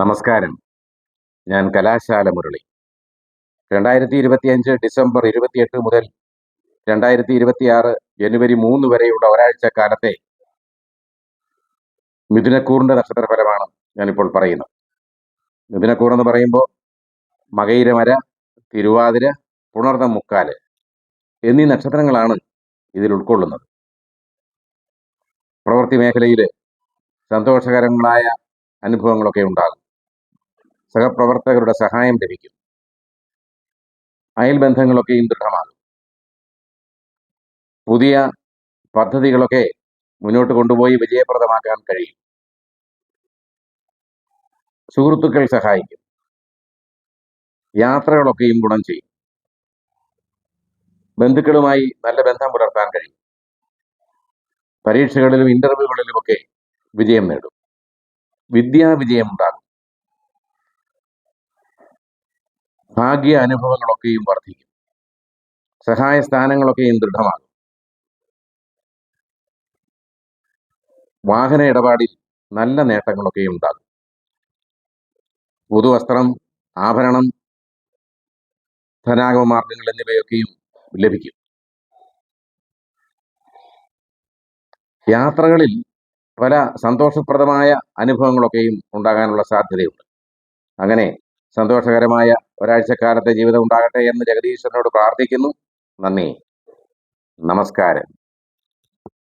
നമസ്കാരം. ഞാൻ കലാശാല മുരളി. രണ്ടായിരത്തി ഇരുപത്തിയഞ്ച് ഡിസംബർ ഇരുപത്തിയെട്ട് മുതൽ രണ്ടായിരത്തി ഇരുപത്തിയാറ് ജനുവരി മൂന്ന് വരെയുള്ള ഒരാഴ്ച കാലത്തെ മിഥുനക്കൂറിന്റെ നക്ഷത്രഫലമാണ് ഞാനിപ്പോൾ പറയുന്നത്. മിഥുനക്കൂർ എന്ന് പറയുമ്പോൾ മകയിരമര തിരുവാതിര പുണർന്ന മുക്കാൽ എന്നീ നക്ഷത്രങ്ങളാണ് ഇതിൽ ഉൾക്കൊള്ളുന്നത്. പ്രവൃത്തി മേഖലയിൽ സന്തോഷകരങ്ങളായ അനുഭവങ്ങളൊക്കെ ഉണ്ടാകും. സഹപ്രവർത്തകരുടെ സഹായം ലഭിക്കും. അയൽബന്ധങ്ങളൊക്കെയും ദൃഢമാകും. പുതിയ പദ്ധതികളൊക്കെ മുന്നോട്ട് കൊണ്ടുപോയി വിജയപ്രദമാക്കാൻ കഴിയും. സുഹൃത്തുക്കൾ സഹായിക്കും. യാത്രകളൊക്കെയും ഗുണം ചെയ്യും. ബന്ധുക്കളുമായി നല്ല ബന്ധം പുലർത്താൻ കഴിയും. പരീക്ഷകളിലും ഇന്റർവ്യൂകളിലുമൊക്കെ വിജയം നേടും. വിദ്യാവിജയം ഉണ്ടാകും ഭാഗ്യ അനുഭവങ്ങളൊക്കെയും വർദ്ധിക്കും. സഹായ സ്ഥാനങ്ങളൊക്കെയും ദൃഢമാകും. വാഹന ഇടപാടിൽ നല്ല നേട്ടങ്ങളൊക്കെയും ഉണ്ടാകും. പുതുവസ്ത്രം ആഭരണം ധനാഗമ മാർഗങ്ങൾ എന്നിവയൊക്കെയും ലഭിക്കും. യാത്രകളിൽ പല സന്തോഷപ്രദമായ അനുഭവങ്ങളൊക്കെയും ഉണ്ടാകാനുള്ള സാധ്യതയുണ്ട്. അങ്ങനെ സന്തോഷകരമായ ഒരാഴ്ചക്കാലത്തെ ജീവിതം ഉണ്ടാകട്ടെ എന്ന് ജഗദീശ്വരനോട് പ്രാർത്ഥിക്കുന്നു. നന്ദി. നമസ്കാരം.